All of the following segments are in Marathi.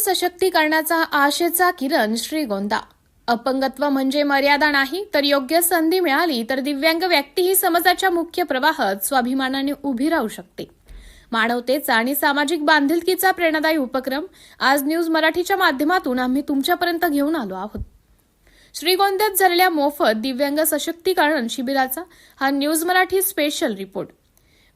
सशक्तीकरणाचा आशेचा किरण श्रीगोंदा. अपंगत्व म्हणजे मर्यादा नाही तर योग्य संधी मिळाली तर दिव्यांग व्यक्ती ही समाजाच्या मुख्य प्रवाहात स्वाभिमानाने उभी राहू शकते. मानवतेचा आणि सामाजिक बांधिलकीचा प्रेरणादायी उपक्रम आज न्यूज मराठीच्या माध्यमातून आम्ही तुमच्यापर्यंत घेऊन आलो आहोत. श्रीगोंद्यात झालेल्या मोफत दिव्यांग सशक्तीकरण शिबिराचा हा news Marathi special report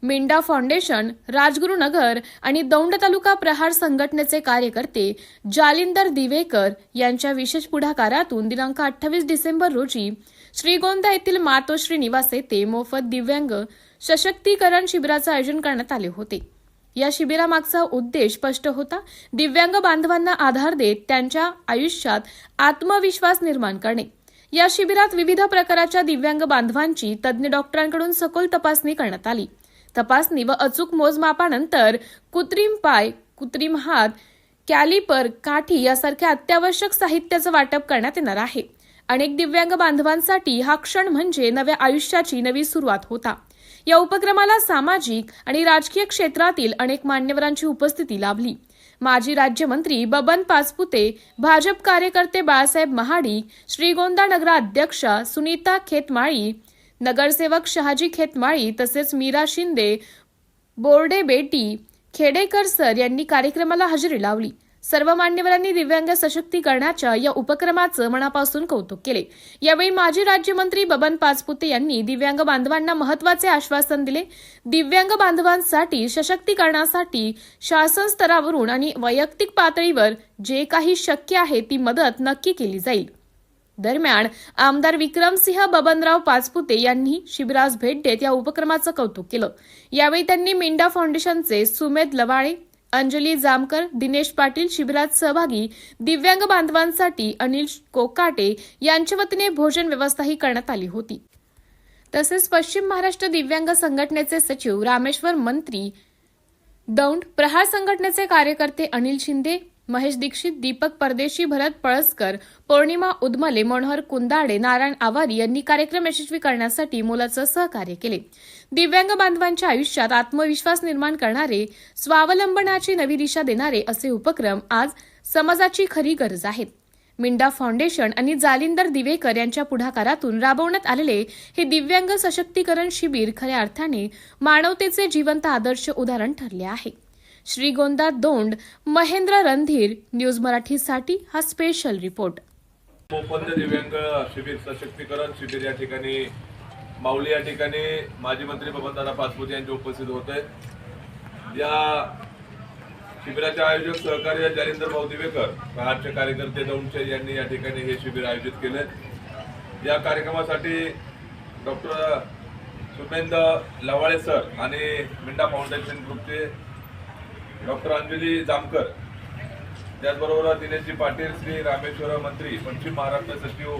Minda foundation Rajgurunagar आणि दौंड तालुका प्रहार संघटनेचे कार्यकर्ते जालिंदर दिवेकर यांच्या विशेष पुढाकारातून दिनांक अठ्ठावीस डिसेंबर रोजी श्रीगोंदा येथील मातोश्री निवास येथे मोफत दिव्यांग सशक्तीकरण शिबिराचं आयोजन करण्यात आले होते. या शिबिरामागचा उद्देश स्पष्ट होता दिव्यांग बांधवांना आधार देत त्यांच्या आयुष्यात आत्मविश्वास निर्माण करणे. या शिबिरात विविध प्रकाराच्या दिव्यांग बांधवांची तज्ज्ञ डॉक्टरांकडून सखोल तपासणी करण्यात आली. तपासणी व अचूक मोजमापानंतर कृत्रिम पाय कृत्रिम हात कॅलिपर काठी यासारख्या अत्यावश्यक साहित्याचं वाटप करण्यात येणार आहे. अनेक दिव्यांग बांधवांसाठी हा क्षण म्हणजे नव्या आयुष्याची नवी सुरुवात होता. या उपक्रमाला सामाजिक आणि राजकीय क्षेत्रातील अनेक मान्यवरांची उपस्थिती लाभली. माजी राज्यमंत्री बबन पाचपुते भाजप कार्यकर्ते बाळासाहेब महाडिक श्रीगोंदा नगराध्यक्षा सुनीता खेतमाळी नगरसेवक शहाजी खेतमाळी तसेच मीरा शिंदे बोर्डे बेटी खेडेकर सर यांनी कार्यक्रमाला हजेरी लावली. सर्व मान्यवरांनी दिव्यांग सशक्तीकरणाच्या या उपक्रमाचं मनापासून कौतुक केले. यावेळी माजी राज्यमंत्री बबन पाचपुते यांनी दिव्यांग बांधवांना महत्त्वाचे आश्वासन दिले. दिव्यांग बांधवांसाठी सशक्तीकरणासाठी शासन स्तरावरून आणि वैयक्तिक पातळीवर जे काही शक्य आहे ती मदत नक्की केली जाईल. दरम्यान आमदार विक्रमसिंह बबनराव पाचपुते यांनी शिबिरास भेट देत या उपक्रमाचं कौतुक केलं. यावेळी त्यांनी मिंडा फाउंडेशनचे सुमेध लवाळे अंजली जामकर दिनेश पाटील शिबिरात सहभागी दिव्यांग बांधवांसाठी अनिल कोकाटे यांच्या वतीने भोजन व्यवस्थाही करण्यात आली होती. तसेच पश्चिम महाराष्ट्र दिव्यांग संघटनेचे सचिव रामेश्वर मंत्री दौंड प्रहार संघटनेचे कार्यकर्ते अनिल शिंदे महेश दीक्षित दीपक परदेशी भरत पळसकर पौर्णिमा उदमले मनोहर कुंदाडे नारायण आवारी यांनी कार्यक्रम यशस्वी करण्यासाठी मोलाचं सहकार्य केले. दिव्यांग बांधवांच्या आयुष्यात आत्मविश्वास निर्माण करणारे स्वावलंबनाची नवी दिशा देणारे असे उपक्रम आज समाजाची खरी गरज आहेत. मिंडा फाउंडेशन आणि जालिंदर दिवेकर यांच्या पुढाकारातून राबवण्यात आलेले हे दिव्यांग सशक्तीकरण शिबिर खऱ्या अर्थाने मानवतेचे जिवंत आदर्श उदाहरण ठरले आहे. श्रीगोंदा दोंड महेंद्र रणधीर न्यूज मराठीसाठी हा स्पेशल रिपोर्ट मोफत दिव्यांग शिबिर सशक्तीकरण शिबिर या ठिकाणी माऊली या ठिकाणी माजी मंत्री बबनदादा पाचपुते यांचे उपस्थित होते या शिबिराचे आयोजक सहकार्य जालिंदर भाऊ दिवेकर प्रहारचे कार्यकर्ते दौंडचे यांनी या ठिकाणी हे शिबिर आयोजित केले या कार्यक्रमासाठी डॉक्टर सुमेंद्र लवाळे सर आणि मिंडा फाउंडेशन ग्रुपचे डॉक्टर अंजली जामकर त्याचबरोबर दिनेशजी पाटील श्री रामेश्वर मंत्री पश्चिम महाराष्ट्र सचिव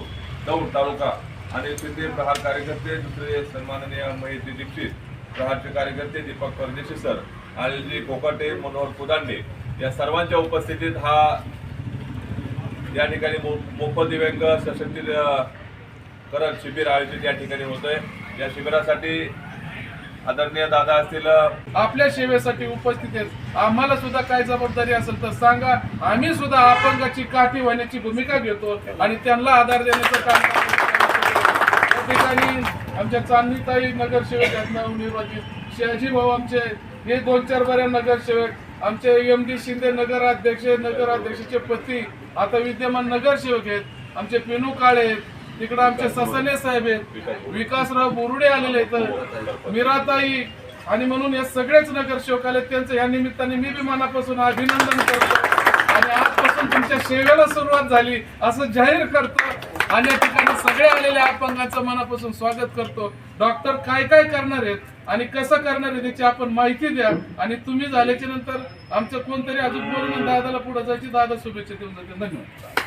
दौंड तालुका आणि तिथे प्रहार कार्यकर्ते दुसरे सन्माननीय महेशजी दीक्षित प्रहारचे कार्यकर्ते दीपक परदेशी सर आणि जी कोकाटे मनोहर कुदांडे या सर्वांच्या उपस्थितीत हा या ठिकाणी मो- मोफत दिव्यांग सशक्तीकरण शिबिर आयोजित या ठिकाणी होत आहे या शिबिरासाठी आदरणीय दादा असतील आपल्या सेवेसाठी उपस्थित आहेत. आम्हाला सुद्धा काय जबाबदारी असेल तर सांगा. आम्ही सुद्धा अपंगाची काठी होण्याची भूमिका घेतो आणि त्यांना आधार देण्याचं काम त्या ठिकाणी आमच्या चांदणीताई नगरसेवक आहेत नवनिर्वाचित शहाजी भाऊ आमचे हे दोन चार बऱ्या नगरसेवक. आमचे एम डी शिंदे नगराध्यक्ष नगराध्यक्षाचे पती आता विद्यमान नगरसेवक आहेत. आमचे पिनू काळे आहेत. तिकडे आमचे ससने साहेब आहेत. विकासराव बोरुडे आलेले आहेत. मीराताई आणि म्हणून या सगळेच नगरसेवक आले त्यांचं या निमित्ताने मी बी मनापासून अभिनंदन करतो. आणि आजपासून तुमच्या सेवेला सुरुवात झाली असं जाहीर करतो. आणि या ठिकाणी सगळे आलेल्या अपंगाचं मनापासून स्वागत करतो. डॉक्टर काय काय करणार आहेत आणि कसं करणार आहे त्याची आपण माहिती द्या. आणि तुम्ही झाल्याच्यानंतर आमचं कोणतरी अजून बोलून दादाला पुढे जायची दादा शुभेच्छा देऊन जाते धन्यवाद.